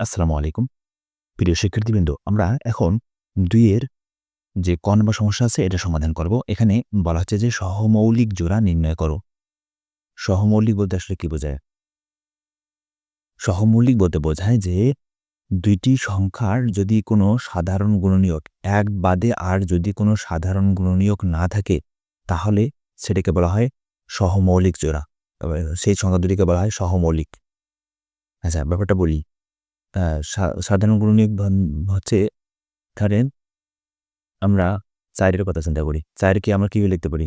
আসসালামু আলাইকুম। প্রিয় শিক্ষার্থীবৃন্দ, আমরা এখন দুইয়ের যে ক নম্বর সমস্যা আছে, এটা সমাধান করব। এখানে বলা হচ্ছে যে সহমৌলিক জোড়া নির্ণয় করো। সহমৌলিক বলতে আসলে কি বোঝায়? সহমৌলিক বলতে বোঝায় যে দুইটি সংখ্যার যদি কোনো সাধারণ গুণনীয়ক এক বাদে আর যদি কোনো সাধারণ গুণনীয়ক না থাকে, তাহলে সেটাকে বলা হয় সহমৌলিক জোড়া। সেই সংখ্যা দুটিকে বলা হয় সহমৌলিক। আচ্ছা ব্যাপারটা বলি। সাধারণ গুণনীয়ক হচ্ছে ধরেন আমরা চারের কথা চিন্তা করি। চারকে আমরা কীভাবে লিখতে পারি?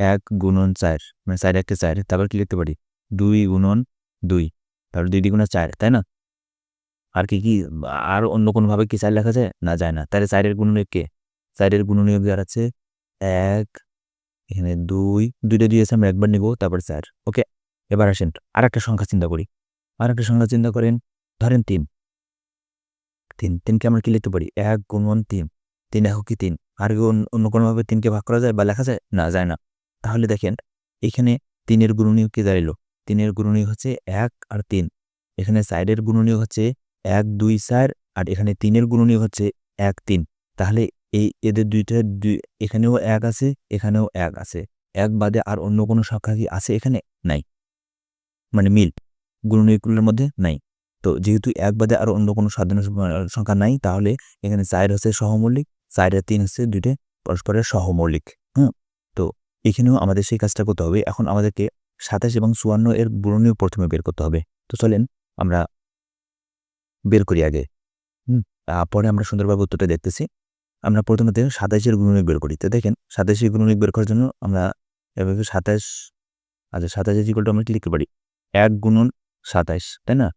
এক গুণন চার মানে চার একটা চার, তারপর কী লিখতে পারি? দুই গুণন দুই, তারপর দুই দ্বিগুণা চার, তাই না? আর কি কি, আর অন্য কোনোভাবে কি চার লেখা যায়? না যায় না। তাহলে চারের গুণনীয়ক কে? চারের গুণনীয়ক যার আছে এক, এখানে দুই, দুইটা দুই আছে, আমরা একবার নিব, তারপর চার। ওকে, এবার আসেন আর একটা সংখ্যা চিন্তা করি। আর একটা সংখ্যা চিন্তা করেন ধরেন তিন। তিন, তিনকে আমরা কি লিখতে পারি? এক গুণন তিন। তিন একক কি তিন? আর অন্য- কোনোভাবে তিনকে ভাগ করা যায় বা লেখা যায়? না যায় না। তাহলে দেখেন, এখানে তিনের গুণনীয় কি দাঁড়াইলো? তিনের গুণনীয় হচ্ছে এক আর তিন। এখানে সাইডের গুণনীয় হচ্ছে এক, দুই, চার, আর এখানে তিনের গুণনীয় হচ্ছে এক, তিন। তাহলে এই এদের দুইটা দুই, এখানেও এক আছে, এখানেও এক আছে। এক বাদে আর অন্য কোনো সংখ্যা কি আছে এখানে? নাই। মানে মিল। গুণনীয়কগুলোর মধ্যে নাই। তো যেহেতু এক বাদে আর অন্য কোনো সাধারণ স- সংখ্যা নাই, তাহলে এখানে চার হচ্ছে সহমৌলিক, চার আর তিন হচ্ছে দুইটা পরস্পরের সহমৌলিক হ্যাঁ তো এখানেও আমাদের সেই কাজটা করতে হবে। এখন আমাদেরকে সাতাশ এবং চুয়ান্ন এর গুণনীয় প্রথমে বের করতে হবে। তো চলেন আমরা বের করি আগে, হুম? পরে আমরা সুন্দরভাবে উত্তরটা দেখতেছি। আমরা প্রথমত সাতাশের গুণনীয় বের করি। তো দেখেন সাতাশের গুণনীয় বের করার জন্য আমরা এভাবে সাতাশ আচ্ছা সাতাশের জিকলটা আমরা লিখতে পারি? এক গুণন সাতাশ, তাই না?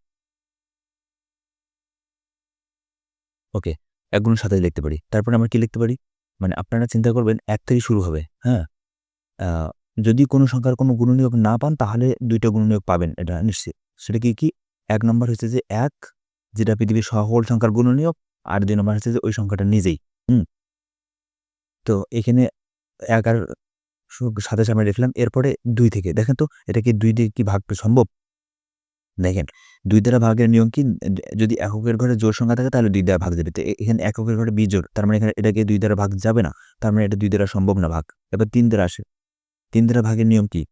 ওকে এক গুণ সাতাশ লিখতে পারি। তারপরে আমরা কি লিখতে পারি? মানে আপনারা চিন্তা করবেন, এক থেকে শুরু হবে হ্যাঁ? যদি কোনো সংখ্যার কোনো গুণনীয়ক না পান, তাহলে দুইটা গুণনীয়ক পাবেন, এটা নিশ্চিত। সেটা কি কি? এক নম্বর হচ্ছে যে এক, যেটা পৃথিবীর সকল সংখ্যার গুণনীয়ক, আর দুই নম্বর হচ্ছে যে ওই সংখ্যাটা নিজেই, হুম? তো এখানে এক আর সু- সাতাশ আমরা লিখলাম, এরপরে দুই থেকে, দেখেন তো, এটা কি দুই দিয়ে কি ভাগ সম্ভব? দেখেন দুই দ্বারা ভাগের নিয়ম কি? যদি এককের ঘরে জোর সংখ্যা থাকে তাহলে দুই দ্বারা ভাগ যাবে। তো এখানে এককের ঘরে বিজোড় তার মানে এখানে এটাকে দুই দ্বারা ভাগ যাবে না তার মানে এটা দুই দ্বারা সম্ভব না ভাগ। এবার তিন দ্বারা আসে। তিন দ্বারা ভাগের নিয়ম কি?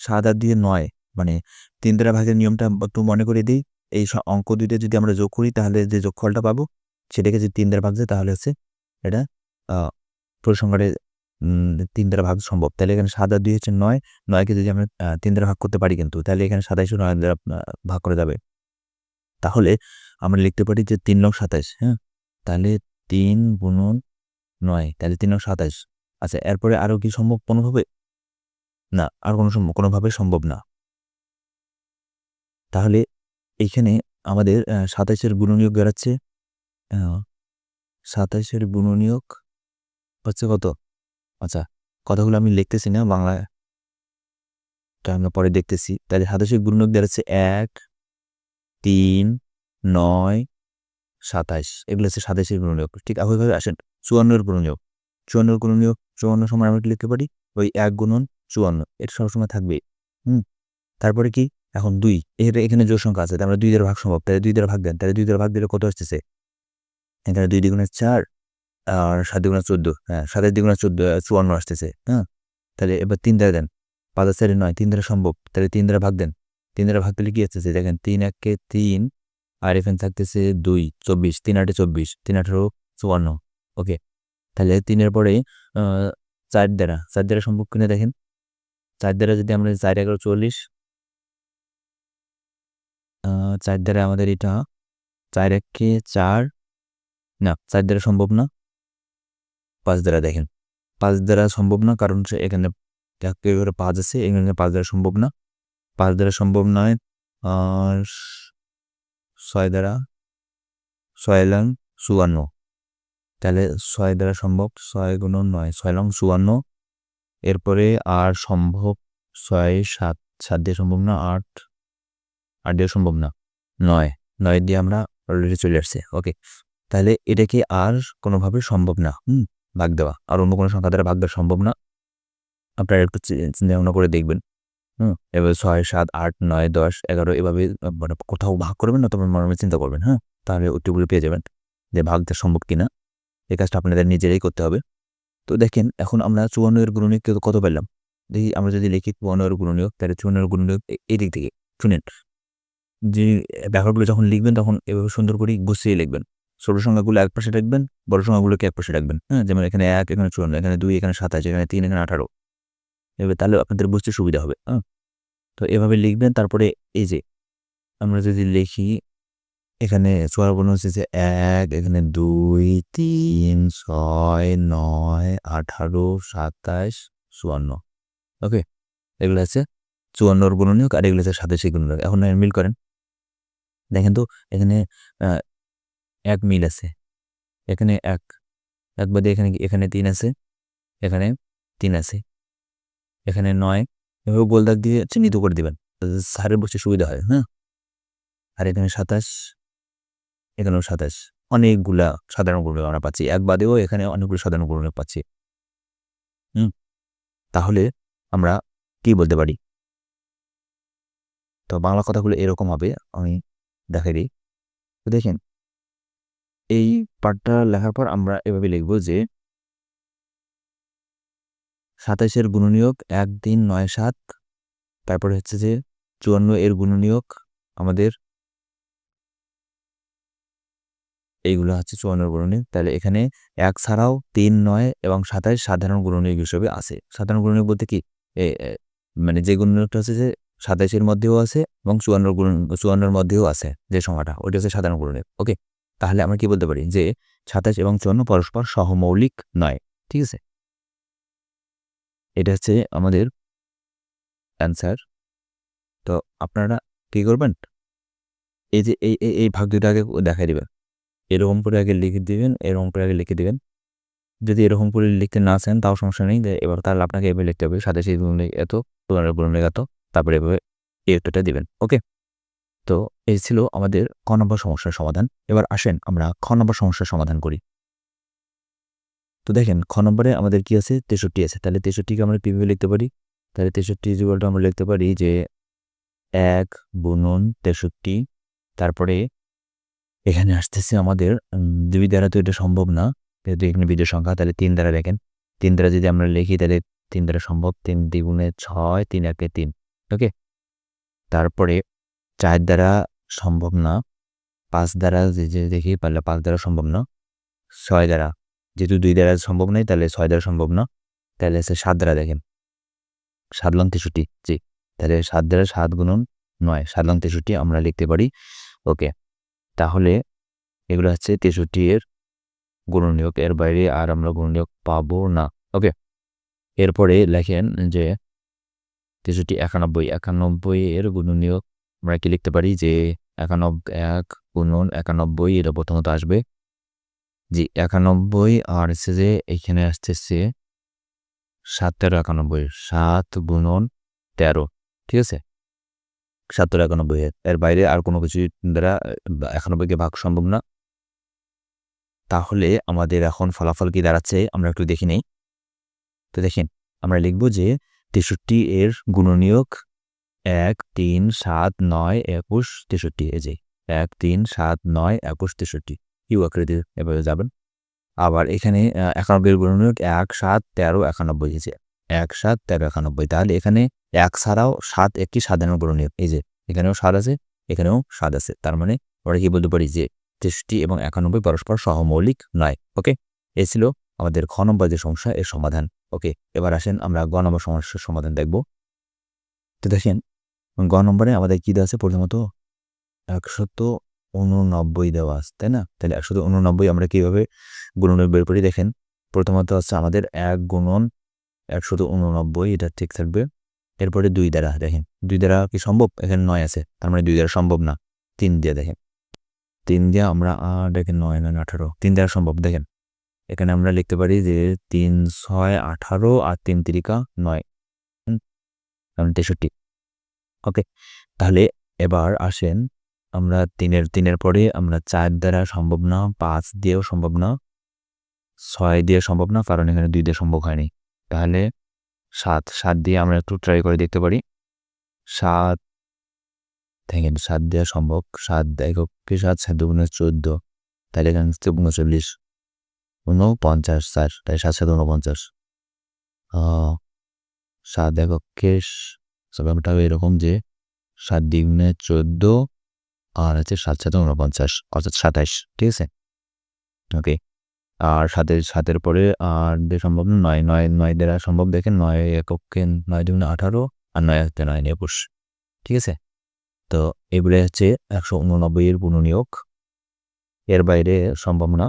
সাত আর দিয়ে নয় মানে তিন দ্বারা ভাগের নিয়মটা একটু মনে করে দিই এই অঙ্ক দুইটা যদি আমরা যোগ করি তাহলে যে যোগফলটা পাবো সেটাকে যদি তিন দ্বারা ভাগ যায় তাহলে হচ্ছে এটা আহ, পুরো সংখ্যাটা উম, তিন দ্বারা ভাগ সম্ভব। তাহলে এখানে সাত দুই হচ্ছে নয়। নয়কে যদি আমরা তিন দ্বারা ভাগ করতে পারি কিন্তু, তাহলে এখানে সাতাইশও নয় দ্বারা ভাগ করা যাবে। তাহলে আমরা লিখতে পারি যে তিন নং সাতাইশ হ্যাঁ? তাহলে তিন গুণন নয়, তাহলে তিন নং সাতাইশ। আচ্ছা এরপরে আরও কি সম্ভব? কোনোভাবে? না, আর কোনো সম্ভব, কোনোভাবে সম্ভব না। তাহলে এইখানে আমাদের সাতাইশের গুণনীয়ক বেড়াচ্ছে সাতাইশের গুণনীয়ক হচ্ছে কত? আচ্ছা কথাগুলো আমি লিখতেছি না, বাংলায়। তা আমরা পরে দেখতেছি। তাহলে সাতাশের গুণনীয়ক দাঁড়াচ্ছে এক, তিন, নয় সাতাইশ এগুলো হচ্ছে সাতাইশের গুণনীয়ক। ঠিক একইভাবে আসেন, চুয়ান্নর গুণনীয়ক। চুয়ান্নর গুণনীয়ক, চুয়ান্ন সময় আমরা লিখতে পারি? ওই এক গুণন চুয়ান্ন। এটা সবসময় থাকবে। হুম? তারপরে কি? এখন দুই। এর এখানে জোর সংখ্যা আছে আমরা দুই দ্বারা ভাগ সম্ভব। তাহলে দুই দ্বারা ভাগ দেন, তাহলে দুই দ্বারা ভাগ দিলে কত আসতেছে? এখানে দুই দ্বিগুণে চার। আর সাত দ্বিগুণে চোদ্দ হ্যাঁ সাতের দ্বিগুণে চোদ্দ চুয়ান্ন আসতেছে হ্যাঁ? তাহলে এবার তিন দ্বারা দেন, পাঁচ চারে নয়, তিন দ্বারা সম্ভব, তাহলে তিন দ্বারা ভাগ দেন, তিন দ্বারা ভাগ দিলে কি আসতেছে, দেখেন, তিন একে তিন, আর এখানে থাকতেছে দুই, চব্বিশ, তিন আটে চব্বিশ, তিন আঠারো, চুয়ান্ন, ওকে? তাহলে তিনের পরে চার দ্বারা চার দ্বারা সম্ভব কিনা দেখেন? চার দ্বারা যদি আমরা চার এগারো চল্লিশ চার দ্বারা আমাদের এটা, চার একে চার, না, চার দ্বারা সম্ভব না। পাঁচ দ্বারা দেখেন। পাঁচ দ্বারা সম্ভব না, কারণ সে এখানে একেবারে পাঁচ আছে, এখানে পাঁচ দ্বারা সম্ভব না। পাঁচ দ্বারা সম্ভব নয় আর ছয় দ্বারা ছয় লং চুয়ান্ন। তাহলে ছয় দ্বারা সম্ভব, ছয় গুণ নয় ছয় লং চুয়ান্ন। এরপরে আর সম্ভব ছয়, সাত সাত দিয়ে সম্ভব না, আট আট দিয়ে সম্ভব না, নয়। নয় দিয়ে আমরা অলরেডি চলে আসছে ওকে তাহলে এটাকে আর কোনোভাবে সম্ভব না, হুম? ভাগ দেওয়া। আর অন্য কোনো সংখ্যা দ্বারা ভাগ দেওয়া সম্ভব না। আপনারা একটু চিন্তা ভাবনা করে দেখবেন। হুম? এবার ছয়, সাত, আট, নয়, দশ, এগারো এভাবে মানে কোথাও ভাগ করবেন না তবে মনে চিন্তা করবেন হ্যাঁ? তাহলে উত্তরগুলো পেয়ে যাবেন যে ভাগ দেওয়া সম্ভব কিনা। এই কাজটা আপনাদের নিজেরাই করতে হবে। তো দেখেন, এখন আমরা চুয়ান্ন এর গুণনীয়ক কত পেলাম দেখি, আমরা যদি লিখি চুয়ান্ন এর গুণনীয়ক তাহলে চুয়ান্ন এর গুণনীয়ক এই দিক থেকে, শুনেন। যে ব্যাপারগুলো যখন লিখবেন, তখন এভাবে সুন্দর করে গুছিয়ে লিখবেন। ছোট সংখ্যাগুলো এক পাশে রাখবেন, বড় সংখ্যাগুলোকে এক পাশে রাখবেন। হ্যাঁ যেমন এখানে এক, এখানে চুয়ান্ন, এখানে দুই, এখানে সাতাশ, এখানে তিন, এখানে আঠারো। এভাবে তাহলে আপনাদের বুঝতে সুবিধা হবে হ্যাঁ। তো এভাবে লিখবেন, তারপরে এই যে আমরা যদি লিখি, এখানে গুণ হচ্ছে যে এক, এখানে দুই, তিন, ছয়, নয়, আঠারো, সাতাশ, চুয়ান্ন। ওকে? এগুলো আছে চুয়ান্নর গুণনীয়ক আর এগুলো আছে সাতাশি গুণনীয়ক। এখন মিল করেন। দেখেন তো, এখানে এক মিল আছে। এখানে এক এক বাদে এখানে এখানে তিন আছে, এখানে তিন আছে। এখানে নয়, এভাবে গোল দাগ দিয়ে চিহ্নিত করে দিবেন সারের বসে সুবিধা হয় হ্যাঁ? আর এখানে সাতাশ, এখানেও সাতাশ। অনেকগুলা সাধারণ গুণ আমরা পাচ্ছি। এক বাদেও এখানে অনেকগুলো সাধারণ গুণ পাচ্ছি। হুম? তাহলে আমরা কি বলতে পারি? তো বাংলা কথাগুলো এরকম হবে, আমি দেখাই দিই। তো দেখেন এই পাঠটা লেখার পর আমরা এভাবে লিখব যে সাতাইশের গুণনীয়ক এক তিন নয় সাত, তারপরে হচ্ছে যে চুয়ান্ন এর গুণনীয়ক আমাদের এইগুলো হচ্ছে চুয়ান্ন গুণনীয়ক। তাহলে এখানে এক ছাড়াও তিন নয় এবং সাতাইশ সাধারণ গুণনীয়ক হিসেবে আছে। সাধারণ গুণনীয়ক বলতে কি? মানে যে গুণনীয়কটা হচ্ছে যে সাতাইশের মধ্যেও আছে এবং চুয়ান্ন গুণ, চুয়ান্নর মধ্যেও আছে যে সংখ্যাটা, ওইটা হচ্ছে সাধারণ গুণনীয়ক। ওকে? তাহলে আমরা কি বলতে পারি? যে সাতাশ এবং চুয়ান্ন পরস্পর সহমৌলিক নয়, ঠিক আছে? এটা হচ্ছে আমাদের অ্যান্সার তো আপনারা কী করবেন? এই যে এই এই ভাগ দুটো আগে দেখাই দেবেন। এরকম করে আগে লিখে দিবেন, এরকম করে আগে লিখে দিবেন। যদি এরকম করে লিখতে না চান, তাও সমস্যা নেই। এবার তাহলে আপনাকে এভাবে লিখতে হবে সেই এত গুণ এত, তারপরে এভাবে এই উত্তরটা দিবেন ওকে তো এই ছিল আমাদের ক নম্বর সমস্যার সমাধান। এবার আসেন আমরা খ নম্বর সমস্যার সমাধান করি। তো দেখেন, খ নম্বরে আমাদের কি আছে? তেষট্টি আছে। তাহলে তেষট্টিকে আমরা কীভাবে লিখতে পারি? তাহলে তেষট্টি ইজিকালটা আমরা লিখতে পারি যে এক বুনন তেষট্টি, তারপরে এখানে আসতেছে আমাদের দুই দ্বারা তো এটা সম্ভব না, যেহেতু এখানে বিজয় সংখ্যা, তাহলে তিন দ্বারা দেখেন। তিন দ্বারা যদি আমরা লিখি, তাহলে তিন দ্বারা সম্ভব। তিন দ্বিগুণে ছয়, তিন একে তিন, ওকে? তারপরে চার দ্বারা সম্ভব না, পাঁচ দ্বারা যে যে দেখি পারলে পাঁচ দ্বারা সম্ভব না, ছয় দ্বারা। যেহেতু দুই দ্বারা সম্ভব নয় তাহলে ছয় দ্বারা সম্ভব না, তাহলে হচ্ছে সাত দ্বারা দেখেন। সাত লং তেষট্টি, জি, তাহলে সাত দ্বারা সাত গুণন নয়, সাত লং তেষট্টি আমরা লিখতে পারি, ওকে। তাহলে এগুলো হচ্ছে তেষট্টি এর গুণনীয়ক, এর বাইরে আর আমরা গুণনীয়ক পাবো না, ওকে। এরপরে লেখেন যে তেষট্টি একানব্বই একানব্বই এর গুণনীয়ক আমরা কি লিখতে পারি যে একানব্বই এক গুণন একানব্বই এটা প্রথমত আসবে। জি, একানব্বই আর হচ্ছে যে এখানে আসতেছে সাত তেরো একানব্বই, সাত গুণন তেরো, ঠিক আছে? সাত তেরো একানব্বই এর বাইরে আর কোনো কিছু দ্বারা একানব্বইকে ভাগ সম্ভব না। তাহলে আমাদের এখন ফলাফল কি দাঁড়াচ্ছে আমরা একটু দেখি নেই। তো দেখেন, আমরা লিখব যে তেষট্টি এর গুণনীয়ক এক তিন সাত নয় একুশ তেষট্টি, এই যে এক তিন সাত নয় একুশ তেষট্টি। ইউ আকৃতির এভাবে যাবেন। আবার এখানে একানব্বই গুণনীয়ক এক সাত তেরো একানব্বই হয়েছে এক সাত তেরো একানব্বই। তাহলে এখানে এক ছাড়াও সাত একটি সাধারণ গুণনীয়ক, এই যে এখানেও সাত আছে, এখানেও সাত আছে। তার মানে আমরা কি বলতে পারি যে তেষট্টি এবং একানব্বই পরস্পর সহমৌলিক নয়, ওকে? এ ছিল আমাদের খ নম্বর যে সমস্যা, এর সমাধান, ওকে? এবার আসেন আমরা গ নম্বর সমস্যার সমাধান দেখব। তো দেখেন গ নম্বরে আমাদের কী দেওয়া আছে? প্রথমত একশত উননব্বই দেওয়া আছে, তাই না? তাহলে একশত উননব্বই আমরা কীভাবে গুণন বের করি? দেখেন, প্রথমত হচ্ছে আমাদের এক গুণন একশত উননব্বই, এটা ঠিক থাকবে। এরপরে দুই দ্বারা, দেখেন, দুই দ্বারা কি সম্ভব? এখানে নয় আছে, তার মানে দুই দ্বারা সম্ভব না, তিন দিয়ে দেখেন। তিন দিয়ে আমরা দেখেন নয় নয়, আঠারো, তিন দ্বারা সম্ভব, দেখেন। এখানে আমরা লিখতে পারি যে তিন, ছয়, আঠারো আর তিন তিরিকা নয়, তেষট্টি। ওকে তাহলে এবার আসেন, আমরা তিনের তিনের পরে আমরা চার দ্বারা সম্ভব না, পাঁচ দিয়েও সম্ভব না, ছয় দিয়ে সম্ভব না, কারণ এখানে দুই দিয়ে সম্ভব হয়নি। তাহলে সাত সাত দিয়ে আমরা একটু ট্রাই করে দেখতে পারি। সাত, দেখেন সাত দেওয়া সম্ভব, সাত এককে সাত? সাত দুগুণে চোদ্দ। তাহলে এখানে হচ্ছে উনপঞ্চাশ স্যার, তাই সাত সাত উনপঞ্চাশ সাত এককে ব্যাপারটা এরকম যে সাত দ্বিগুণে চোদ্দ আর হচ্ছে সাত সাত উনপঞ্চাশ অর্থাৎ সাতাইশ, ঠিক আছে? ওকে আর সাতের সাতের পরে আর সম্ভব না নয় নয় নয় দেওয়া সম্ভব দেখেন, নয় এককে নয় দুগুণে আঠারো আর নয় হচ্ছে নয় একুশ, ঠিক আছে? তো এবারে হচ্ছে একশো উননব্বইয়ের পুননিয়োগ এর বাইরে সম্ভব না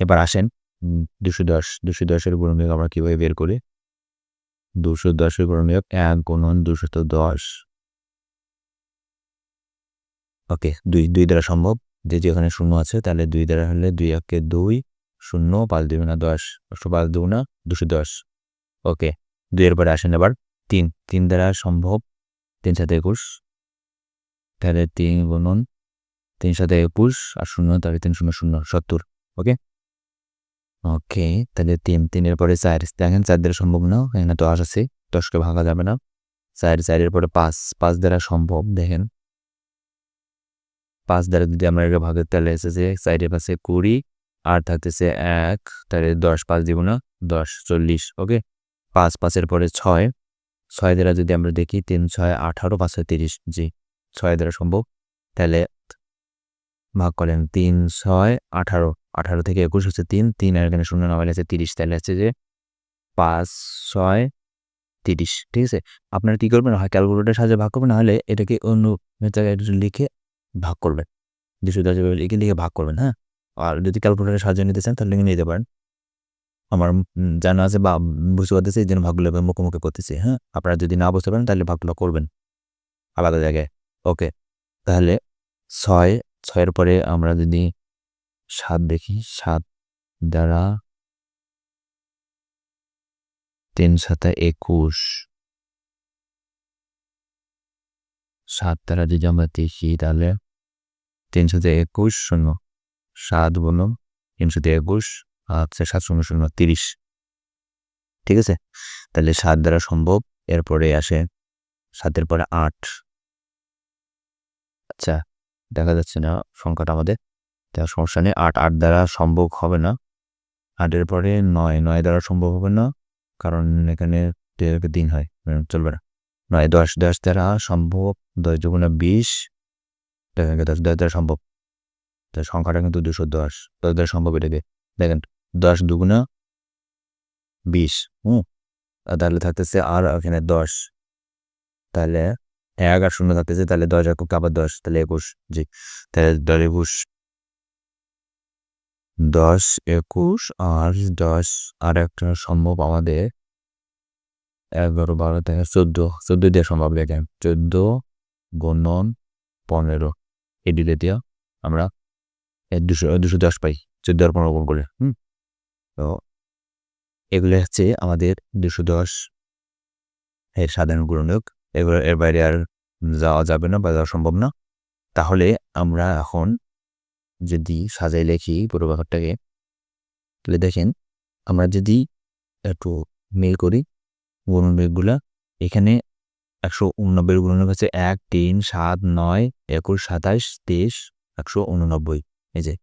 এবার আসেন দুশো দশ, দুশো দশের পুননিয়োগ আমরা কীভাবে বের করি? দুশো দশের পুননিয়োগ এক গুণন দুশো দশ। ওকে, দুই দুই দ্বারা সম্ভব? যে যেখানে শূন্য আছে, তাহলে দুই দ্বারা হলে দুই একে দুই শূন্য পাঁচ দুই না দশ। একশো পাঁচ দু না দুশো দশ। ওকে, দুইয়ের পরে আসেন এবার তিন। তিন দ্বারা সম্ভব? তিন সাথে একুশ। তাহলে তিন গুণন তিন সাথে একুশ আর শূন্য, তাহলে তিন শূন্য শূন্য, সত্তর। ওকে? ওকে, তাহলে তিন, তিনের পরে চার, দেখেন চার দ্বারা সম্ভব না, এখানে দশ আছে, দশকে ভাঙা যাবে না। চার, চারের পরে পাঁচ পাঁচ দ্বারা সম্ভব, দেখেন। পাঁচ দ্বারা যদি আমরা এটা ভাগের, তাহলে এসেছে চারের পাশে কুড়ি, আর থাকতেছে এক, তাহলে দশ, পাঁচ দিব না, দশ, চল্লিশ, ওকে? পাঁচ, পাঁচের পরে ছয় ছয় দ্বারা যদি আমরা দেখি, তিন, ছয়, আঠারো পাঁচশো তিরিশ, জি, ছয় দ্বারা সম্ভব, তাহলে ভাগ করেন তিন, ছয়, আঠারো আঠারো থেকে একুশ হচ্ছে তিন তিন আর এখানে শূন্য নামাইলে আছে তিরিশ, তাহলে হচ্ছে যে পাঁচ, ছয়, তিরিশ, ঠিক আছে? আপনারা কী করবেন? হয় ক্যালকুলেটার সাহায্যে ভাগ করবেন, নাহলে এটাকে অন্য জায়গায় লিখে ভাগ করবেন। দুশো দশ লিখে লিখে ভাগ করবেন হ্যাঁ? আর যদি ক্যালকুলেটারের সাহায্য নিতে চান, তাহলে নিতে পারেন। আমার জানা আছে বা বুঝতে পারতেছি, এই জন্য ভাগগুলো মুখোমুখি করতেছি হ্যাঁ? আপনারা যদি না বুঝতে পারেন, তাহলে ভাগগুলো করবেন আলাদা জায়গায়। ওকে, তাহলে ছয়, ছয়ের পরে আমরা যদি সাত দেখি, সাত দ্বারা তিন সাথে একুশ। সাত দ্বারা যদি আমরা দেখি তাহলে তিন সাথে একুশ শূন্য, সাত বলো তিন সাথে একুশ আচ্ছা সাত শূন্য শূন্য তিরিশ। ঠিক আছে? তাহলে সাত দ্বারা সম্ভব, এরপরে আসে সাতের পরে আট। আচ্ছা দেখা যাচ্ছে না সংখ্যাটা আমাদের। তার সমস্যা নেই, আট আট দ্বারা সম্ভব হবে না। আটের পরে নয় নয় দ্বারা সম্ভব হবে না, কারণ এখানে দিন হয় চলবে না। নয়, দশ দশ দ্বারা সম্ভব, দশ দুগুণা বিশ দশ দশ দ্বারা সম্ভব। তার সংখ্যাটা কিন্তু দুশো দশ দশ দ্বারা সম্ভব এটাকে। দেখেন, দশ দুগুণা বিশ, হুম তাহলে থাকতেছে আর এখানে দশ। তাহলে এক আর শূন্য থাকতেছে, তাহলে দশ একক আবার দশ, তাহলে একুশ, জি, তাহলে দশ একুশ দশ, একুশ আর দশ, আর একটা সম্ভব আমাদের এগারো, বারো থেকে চোদ্দ চোদ্দ দিয়ে সম্ভব দেখেন চোদ্দ গণন পনেরো। দিলে দিয়া আমরা দুশো দুশো দশ পাই। চোদ্দ আর পনেরো গুণ করে হুম? তো এগুলো হচ্ছে আমাদের দুশো দশ এর সাধারণ গুণনীয়ক। এগুলো এর বাইরে আর যাওয়া যাবে না বা যাওয়া সম্ভব না। তাহলে আমরা এখন যদি সাজাই লেখি পুরো ব্যাপারটাকে, তাহলে দেখেন আমরা যদি একটু মেল করি গুণন গুণনীয়কগুলা এখানে একশো উননব্বই গুণনীয়ক হচ্ছে এক, তিন, সাত, নয়, একুশ, সাতাশ, তেইশ, একশো উননব্বই। এই যে,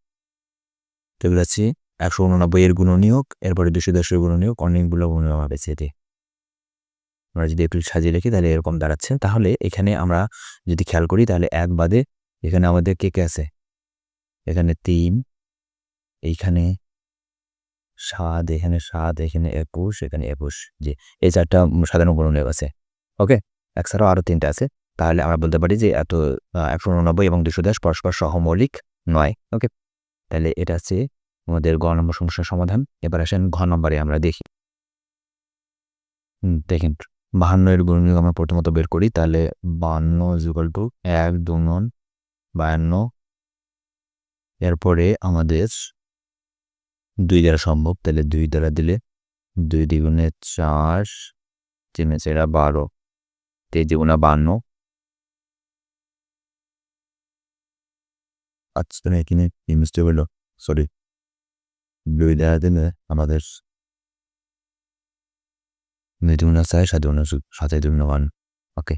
তো এগুলো হচ্ছে একশো উননব্বই এর গুণনীয়ক এরপরে দুশো দশের গুণনীয়ক অনেকগুলো গুণনীয়ক হবে সেটি। আমরা যদি একটু সাজিয়ে রেখি তাহলে এরকম দাঁড়াচ্ছে। তাহলে এখানে আমরা যদি খেয়াল করি, তাহলে এক বাদে এখানে আমাদের কে কে আছে? এখানে তিন, এইখানে সাত, এখানে সাত, এখানে একুশ এখানে একুশ যে এই চারটা সাধারণ গুণনীয়ক আছে। ওকে? এছাড়াও আরও তিনটা আছে। তাহলে আমরা বলতে পারি যে এত একশো উননব্বই এবং দুশো দশ পরস্পর সহমৌলিক নয়, ওকে? তাহলে এটা হচ্ছে আমাদের গ নম্বর সমস্যার সমাধান। এবার আসেন ঘ নম্বরে আমরা দেখি। দেখেন বাহান্ন এর গুণনীয় আমরা প্রথমত বের করি। তাহলে বাহান্ন ইকুয়াল টু এক দুনন বায়ান্ন এরপরে আমাদের দুই দ্বারা সম্ভব, তাহলে দুই দ্বারা দিলে দুই দ্বিগুণে চার তিনে চেরা বারো তেই দ্বিগুণা বান্ন। আচ্ছা এখানে মিস্টেক হলো? সরি দুই দ্বারা দিলে আমাদের দুই দুগুণা চার, সাত দুগুণা সাতাই দুগুণা ওয়ান ওকে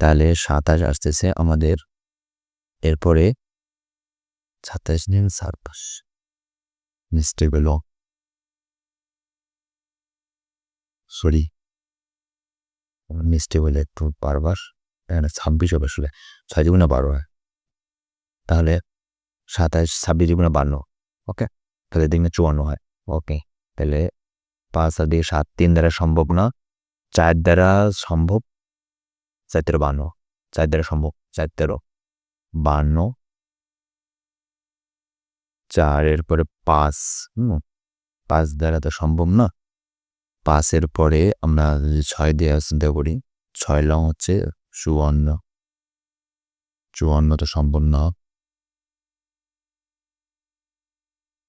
তাহলে সাতাশ আসতেছে আমাদের। এরপরে সাতাশ দিন সাতাশ মিস্টেক হলো সরি মিস্টেক হলে একটু বারবার ছাব্বিশ হবে আসলে ছয় দুগুণে বারো হয় তাহলে সাতাশ ছাব্বিশ দুগুণে বান্ন ওকে তাহলে দিনে চুয়ান্ন হয় ওকে তাহলে পাঁচ আর দিয়ে সাত তিন দ্বারা সম্ভব না চার দ্বারা সম্ভব চার তেরো বান্ন চার দ্বারা সম্ভব চার তেরো বান্ন চারের পরে পাঁচ, হুম, পাঁচ দ্বারা তো সম্ভব না। পাঁচের পরে আমরা ছয় দিয়ে চিন্তা করি ছয় লং হচ্ছে চুয়ান্ন। চুয়ান্ন তো সম্ভব না।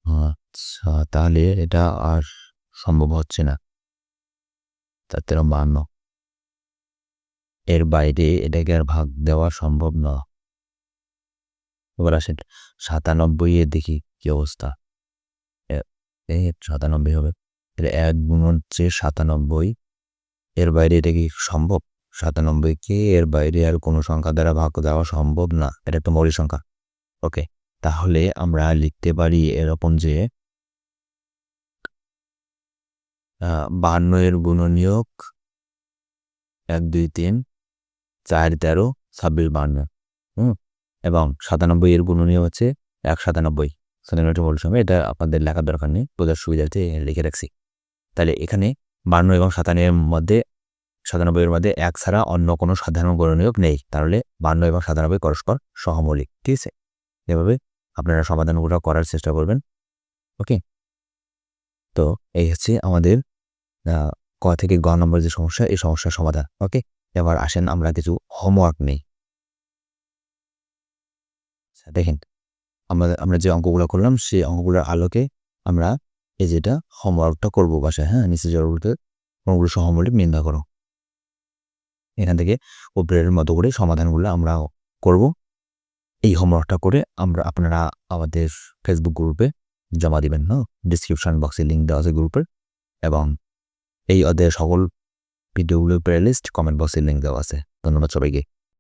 আচ্ছা তাহলে এটা আর সম্ভব হচ্ছে না। চার তেরো বান্ন এর বাইরে এটাকে আর ভাগ দেওয়া সম্ভব না। এবার আসেন, সাতানব্বই এর দেখি। কি অবস্থা? সাতানব্বই হবে। এটা এক গুণ হচ্ছে সাতানব্বই। এর বাইরে এটা কি সম্ভব? সাতানব্বইকে এর বাইরে আর কোনো সংখ্যা দ্বারা ভাগ দেওয়া সম্ভব না। এটা একটা মৌলিক সংখ্যা। ওকে তাহলে আমরা লিখতে পারি এরকম যে বাহান্ন এর গুণনীয়ক এক, দুই, তিন, চার, তেরো, ছাব্বিশ, বাহান্ন। হুম, এবং সাতানব্বই এর গুণনীয় হচ্ছে এক, সাতানব্বই। সাতানব্বইটা বলছি আমি এটা আপনাদের লেখার দরকার নেই বোঝার সুবিধার্থে লিখে রাখছি। তাহলে এখানে বান্ন এবং সাতান্নের মধ্যে সাতানব্বইয়ের মধ্যে এক ছাড়া অন্য কোনো সাধারণ গণনীয়ক নেই। তাহলে বান্ন এবং সাতানব্বই পরস্পর সহমৌলিক ঠিক আছে? এভাবে আপনারা সমাধানগুলো করার চেষ্টা করবেন ওকে? তো এই হচ্ছে আমাদের ক থেকে গ নম্বর যে সমস্যা এই সমস্যার সমাধান ওকে? এবার আসেন আমরা কিছু হোমওয়ার্ক নেই। আচ্ছা, দেখেন আমরা আমরা যে অঙ্কগুলো করলাম, সেই অঙ্কগুলোর আলোকে আমরা এই যেটা হোমওয়ার্কটা করব বাসায় হ্যাঁ? নিচে জরুরিতে কোনগুলো সহমৌলিক নির্ণয় করো। এখান থেকে উপরের মতো করে সমাধানগুলো আমরা করব। এই হোমওয়ার্কটা করে আমরা আপনারা আমাদের ফেসবুক গ্রুপে জমা দিবেন হ্যাঁ? ডিসক্রিপশন বক্সে লিঙ্ক দেওয়া আছে গ্রুপের এবং এই অধ্যায়ের সকল ভিডিওগুলোর প্লে লিস্ট কমেন্ট বক্সে লিঙ্ক দেওয়া আছে। ধন্যবাদ সবাইকে।